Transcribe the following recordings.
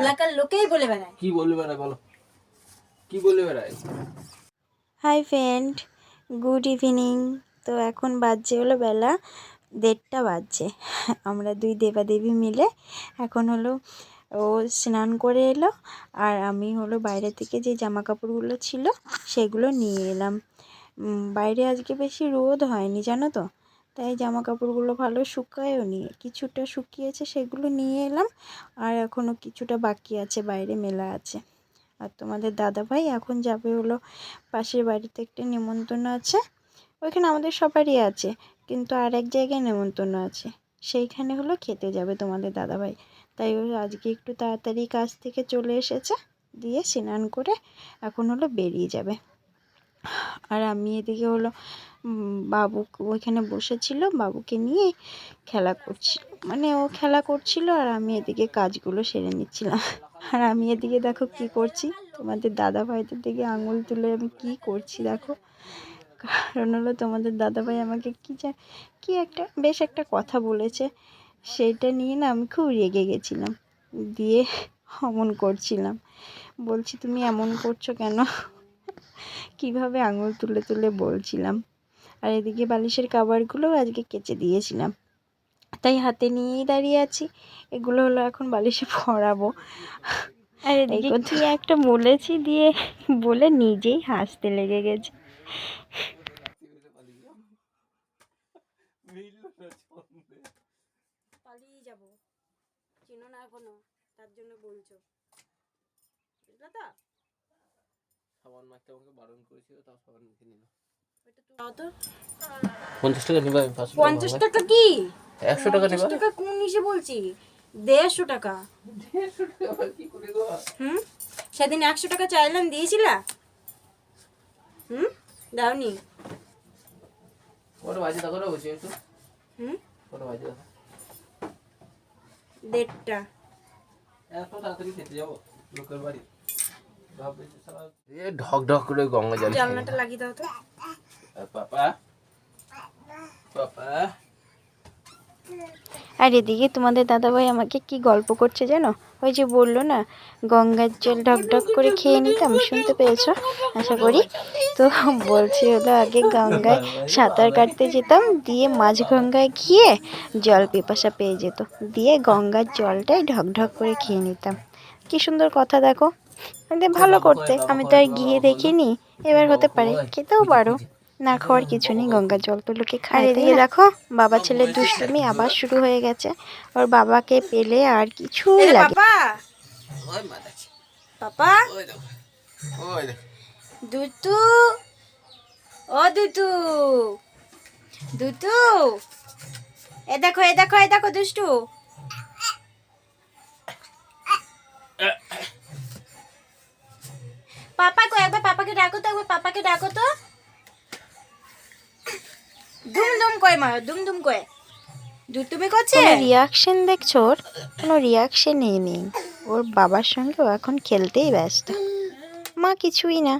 এলাকার লোকেই বলে বেড়ায়। কি বলবে বেড়ায় বলো? কি বলবে বেড়ায় হাই ফ্রেন্ড গুড ইভিনিং তো এখন বাজছে হলো বেলা দেড়টা বাজছে। আমরা দুই দেবাদেবী মিলে এখন হলো ও স্নান করে এলো আর আমি হলো বাইরে থেকে যে জামা কাপড়গুলো ছিল সেগুলো নিয়ে এলাম। বাইরে আজকে বেশি রোদ হয়নি জানো তো? তাই জামা কাপড়গুলো ভালো শুকায়ও নি। কিছুটা শুকিয়েছে সেগুলো নিয়ে এলাম, আর এখনও কিছুটা বাকি আছে, বাইরে মেলা আছে। আর তোমাদের দাদা ভাই এখন যাবে হলো পাশের বাড়িতে একটা নেমন্তন্ন আছে, ওইখানে আমাদের সবারই আছে, কিন্তু আর এক জায়গায় নেমন্তন্ন আছে, সেইখানে হলো খেতে যাবে তোমাদের দাদাভাই। তাই ও আজকে একটু তাড়াতাড়ি কাজ থেকে চলে এসেছে, দিয়ে স্নান করে এখন হলো বেরিয়ে যাবে। আর আমি এদিকে হলো বাবু ওইখানে বসেছিল, বাবুকে নিয়ে খেলা করছি মানে ও খেলা করছিল আর আমি এদিকে কাজগুলো সেরে নিচ্ছিলাম। আর আমি এদিকে দেখো কি করছি, তোমাদের দাদা ভাইদের দিকে আঙুল তুলে আমি কি করছি দেখো। কারণ হলো তোমাদের দাদা ভাই আমাকে কি যা, কি একটা, বেশ একটা কথা বলেছে, সেইটা নিয়ে না আমি খুব রেগে গেছিলাম। দিয়ে অমন করছিলাম। বলছি, তুমি এমন করছ কেন? কীভাবে আঙুল তুলে তুলে বলছিলাম। আর এদিকে বালিশের কাবারগুলোও আজকে কেচে দিয়েছিলাম। তাই হাতে নিয়েই দাঁড়িয়ে আছি। এগুলো হলো এখন বালিশে পরাবো। আর এদিকে কি একটা বলেছি দিয়ে বলে নিজেই হাসতে লেগে গেছে। পালিয়ে যাব। চিনো না এখনও? তার জন্য বলছো। বুঝলে তো? সাবান মাখতে আমাকে বারণ করেছিল তাও সাবান মেখে নিল ওইটা তো দাও তো পঞ্চাশ টাকা নিবা পঞ্চাশ টাকা কি? একশো টাকা নিবা। টাকা কোন হিসে বলছি? দেড়শো টাকা। দেড়শো টাকা আবার কি করে গো? হুম? সেদিন একশো টাকা চাইলাম দিয়েছিলা? হুম? দাওনি। হুম? দেড়টা। ঢক ঢক করে গঙ্গা জল জানলাটা লাগিয়ে দাও তো। পাপা পাপা আর এদিকে তোমাদের দাদাভাই আমাকে কি গল্প করছে জানো? ওই যে বলল না গঙ্গার জল ঢক ঢক করে খেয়ে নিতাম শুনতে পেয়েছ? আশা করি। তো বলছি হলো আগে গঙ্গায় সাঁতার কাটতে যেতাম দিয়ে মাঝ গঙ্গায় গিয়ে জল পিপাসা পেয়ে যেত দিয়ে গঙ্গার জলটাই ঢক ঢক করে খেয়ে নিতাম। কি সুন্দর কথা দেখো। ভালো করতে আমি তো আর গিয়ে দেখিনি। এবার হতে পারে খেতেও পারো। না খাওয়ার কিছু নেই গঙ্গার জল তো লোকে খায় দিয়ে দেখো বাবা ছেলের দুষ্টুমি আবার শুরু হয়ে গেছে ওর বাবাকে পেলে আর কিছু লাগে পাপা দুতু ও দুতু দুতু এ দেখো এ দেখো এ দেখো দুষ্টু। পাপা কো একবার পাপাকে ডাকো তো একবার পাপাকে ডাকো তো। দুম দুম কয়, মা? দুম কয়। দুতুমি করছে? রিয়াকশন দেখছ, ওর কোনো রিয়াকশনই নেই। ওর বাবার সঙ্গে ও এখন খেলতেই ব্যস্ত। মা, কিছুই না।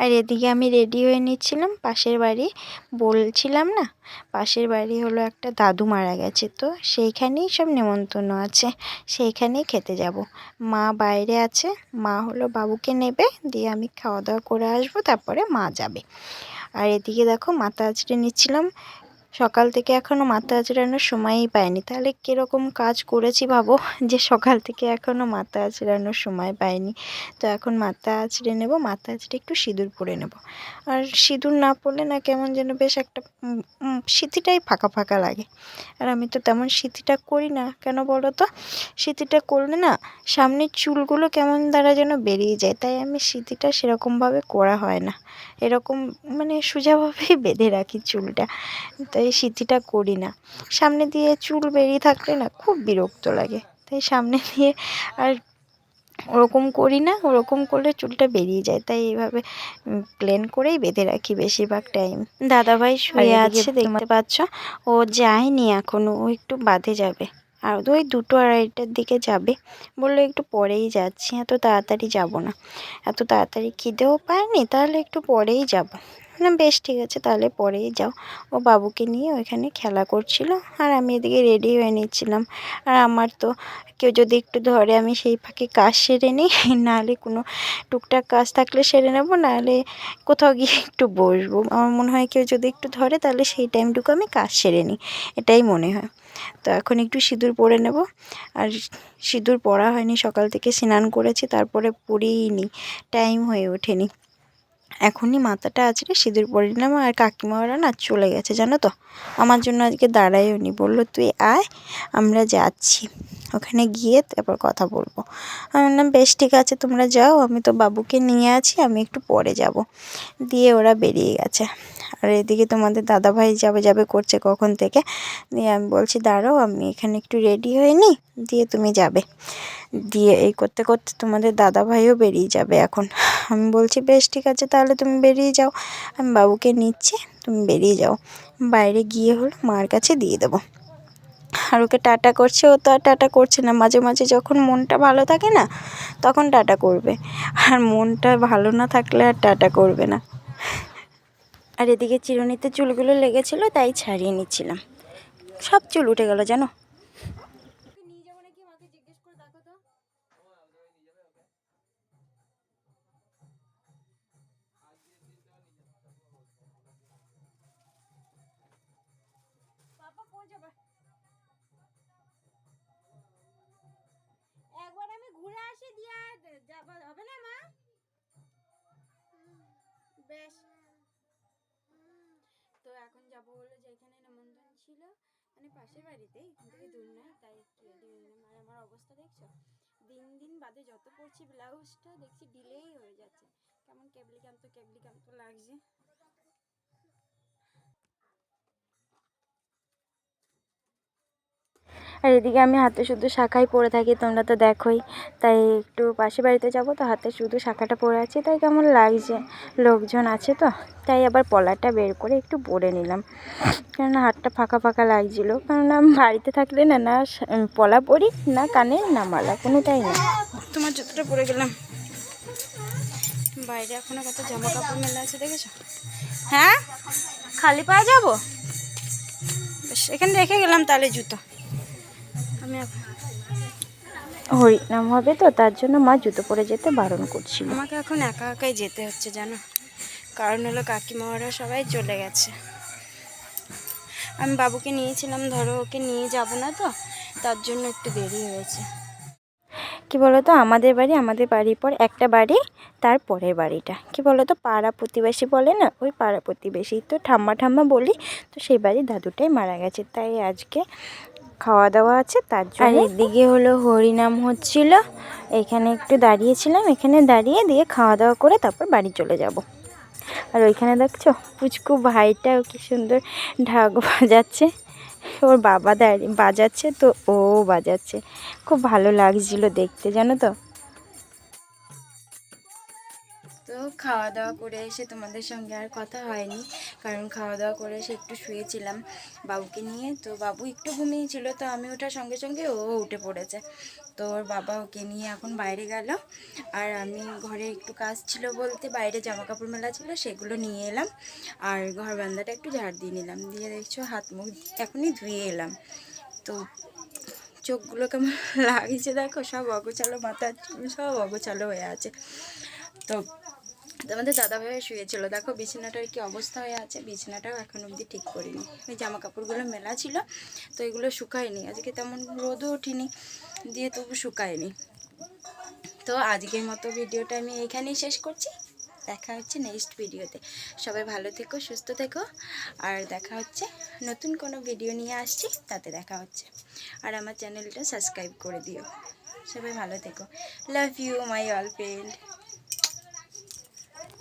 আর এদিকে আমি রেডি হয়ে নিচ্ছিলাম, পাশের বাড়ি। বলছিলাম না, পাশের বাড়ি হলো একটা দাদু মারা গেছে, তো সেইখানেই সব নেমন্তন্ন আছে। সেইখানেই খেতে যাব। মা বাইরে আছে, মা হলো বাবুকে নেবে, দিয়ে আমি খাওয়া দাওয়া করে আসব, তারপরে মা যাবে। আর এদিকে দেখো, মাথা আঁচড়ে নিচ্ছিলাম সকাল থেকে এখনও মাথা আঁচড়ানোর সময়ই পাইনি। তাহলে কীরকম কাজ করেছি ভাবো? যে সকাল থেকে এখনও মাথা আঁচড়ানোর সময় পাইনি। তো এখন মাথা আঁচড়ে নেব, মাথা আঁচড়ে একটু সিঁদুর পরে নেব। আর সিঁদুর না পরলে না কেমন যেন বেশ একটা সিঁথিটাই ফাঁকা ফাঁকা লাগে। আর আমি তো তেমন সিঁথিটা করি না। কেন বলো তো? সিঁথিটা করলে না সামনের চুলগুলো কেমন দ্বারা যেন বেরিয়ে যায়। তাই আমি সিঁথিটা সেরকমভাবে করা হয় না। এরকম মানে সোজাভাবেই বেঁধে রাখি চুলটা। তাই সিঁথিটা করি না। সামনে দিয়ে চুল বেরিয়ে থাকলে না খুব বিরক্ত লাগে। তাই সামনে দিয়ে আর ওরকম করি না ওরকম করলে চুলটা বেরিয়ে যায়। তাই এইভাবে প্লেন করেই বেঁধে রাখি বেশিরভাগ টাইম দাদাভাই শুয়ে আছে দেখতে পাচ্ছ? ও যায়নি এখনও ও একটু বাদে যাবে। আর ওই দুটো আড়াইটার দিকে যাবে। বলল একটু পরেই যাচ্ছি এত তাড়াতাড়ি যাব না। এত তাড়াতাড়ি খিদেও পায়নি তাহলে একটু পরেই যাব। না বেশ, ঠিক আছে, তাহলে পরেই যাও। ও বাবুকে নিয়ে ওইখানে খেলা করছিল, আর আমি এদিকে রেডি হয়ে নিচ্ছিলাম। আর আমার তো কেউ যদি একটু ধরে, আমি সেই ফাঁকে কাজ সেরে নিই, নাহলে কোনো টুকটাক কাজ থাকলে সেরে নেব, নাহলে কোথাও গিয়ে একটু বসবো। আমার মনে হয় কেউ যদি একটু ধরে, তাহলে সেই টাইমটুকু আমি কাজ সেরে নিই, এটাই মনে হয়। তো এখন একটু সিঁদুর পরে নেব। আর সিঁদুর পরা হয়নি, সকাল থেকে স্নান করেছি, তারপরে পরিই নি টাইম হয়ে ওঠেনি। এখনই মাথাটা আছড়ে সিঁদুর পরে নিলাম আর কাকিমা ওরা না চলে গেছে, জানো তো। আমার জন্য আজকে দাঁড়ায়ও নি, বলল, তুই আয়, আমরা যাচ্ছি। ওখানে গিয়ে তারপর কথা বলব। আমি বললাম, বেশ, ঠিক আছে, তোমরা যাও, আমি তো বাবুকে নিয়ে আছি, আমি একটু পরে যাব। দিয়ে ওরা বেরিয়ে গেছে। আর এদিকে তোমাদের দাদাভাই যাবে যাবে করছে কখন থেকে? দিয়ে আমি বলছি, দাঁড়াও, আমি এখানে একটু রেডি হয়ে নিই দিয়ে তুমি যাবে। দিয়ে এই করতে করতে তোমাদের দাদাভাইও বেরিয়ে যাবে এখন। আমি বলছি, বেশ ঠিক আছে, তাহলে তুমি বেরিয়ে যাও। আমি বাবুকে নিচ্ছি, তুমি বেরিয়ে যাও। বাইরে গিয়ে হলো মার কাছে দিয়ে দেবো। আর ওকে টাটা করছে, ও তো আর টাটা করছে না। মাঝে মাঝে যখন মনটা ভালো থাকে না, তখন টাটা করবে। আর মনটা ভালো না থাকলে আর টাটা করবে না। আর এদিকে চিরুনিতে চুলগুলো লেগেছিলো, তাই ছাড়িয়ে নিচ্ছিলাম। সব চুল উঠে গেল, জানো? একবার আমি ঘুরে আসি, দিয়ে যাবা হবে না মা? বেশ। তো এখন যাব হলো যেখানে নেমন্তন্ন ছিল মানে পাশের বাড়িতে এখান থেকে দূর নয়, তাই একটু আর আমার অবস্থা দেখছ? দিন দিন বাদে যত পরছি ব্লাউজটা, দেখছি ডিলেই হয়ে যাচ্ছে। কেমন কেবলি কান্ত কেবলি কান্ত লাগছে। আর এদিকে আমি হাতে শুধু শাখাই পরে থাকি, তোমরা তো দেখোই। তাই একটু পাশের বাড়িতে যাব, তো হাতে শুধু শাখাটা পরে আছি। তাই কেমন লাগছে? লোকজন আছে তো। তাই আবার পলাটা বের করে একটু পরে নিলাম। কেননা হাতটা ফাঁকা ফাঁকা লাগছিল। কেননা বাড়িতে থাকলে না না পলা পরি, না কানে, না মালা, কোনোটাই না তোমার জুতোটা পরে গেলাম। বাইরে এখনও কত জামা কাপড় মেলা আছে, দেখেছ? হ্যাঁ? খালি পাওয়া যাব? এখানে রেখে গেলাম তাহলে জুতো। হরিনাম হবে তো তার জন্য মা জুতো পরে যেতে বারণ করছিল। আমাকে এখন একা একাই যেতে হচ্ছে জানো? কারণ হলো কাকিমারা সবাই চলে গেছে। আমি বাবুকে নিয়েছিলাম ধরো ওকে নিয়ে যাব না তো তার জন্য একটু দেরি হয়েছে। কি বলতো আমাদের বাড়ি আমাদের বাড়ির পর একটা বাড়ি তার পরের বাড়িটা। কি বলতো পাড়া প্রতিবেশী বলে না? ওই পাড়া প্রতিবেশী তো ঠাম্মা ঠাম্মা বলি তো সেই বাড়ির দাদুটাই মারা গেছে। তাই আজকে খাওয়া দাওয়া আছে তার জন্য আর এদিকে হলো হরিনাম হচ্ছিল। এখানে একটু দাঁড়িয়েছিলাম এখানে দাঁড়িয়ে দিয়ে খাওয়া দাওয়া করে তারপর বাড়ি চলে যাব। আর ওইখানে দেখছ পুচকু ভাইটা কি সুন্দর ঢাক বাজাচ্ছে। ওর বাবা দাঁড়িয়ে বাজাচ্ছে তো ও বাজাচ্ছে। খুব ভালো লাগছিল দেখতে জানো তো? খাওয়া দাওয়া করে এসে তোমাদের সঙ্গে আর কথা হয়নি। কারণ খাওয়া দাওয়া করে এসে একটু শুয়েছিলাম বাবুকে নিয়ে। তো বাবু একটু ঘুমিয়েছিল তো আমি ওঠার সঙ্গে সঙ্গে ও উঠে পড়েছে। তো ওর বাবা ওকে নিয়ে এখন বাইরে গেল। আর আমি ঘরে একটু কাজ ছিল বলতে, বাইরে জামা কাপড় মেলা ছিল, সেগুলো নিয়ে এলাম। আর ঘর বান্দাটা একটু ঝাড় দিয়ে নিলাম। দিয়ে দেখছ, হাত মুখ এখনই ধুয়ে এলাম। তো চোখগুলো কেমন লাগিয়েছে দেখো, সব অগোছালো চুল, সব অগোছালো হয়ে আছে। তো আমাদের দাদা ভাই শুয়েছিল। দেখো বিছানাটার কি অবস্থা হয়ে আছে, বিছানাটাও এখন অবধি ঠিক করিনি। ওই জামা কাপড়গুলো মেলা ছিল, তো এগুলো শুকায়নি। আজকে তেমন রোদও ওঠেনি দিয়ে তবু শুকায়নি। তো আজকের মতো ভিডিওটা আমি এইখানেই শেষ করছি। দেখা হচ্ছে নেক্সট ভিডিওতে। সবাই ভালো থেকো, সুস্থ থেকো, আর দেখা হচ্ছে নতুন কোনো ভিডিও নিয়ে আসছি, তাতে দেখা হচ্ছে। আর আমার চ্যানেলটা সাবস্ক্রাইব করে দিও। সবাই ভালো থেকো। Love you my all friend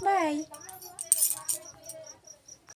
Bye.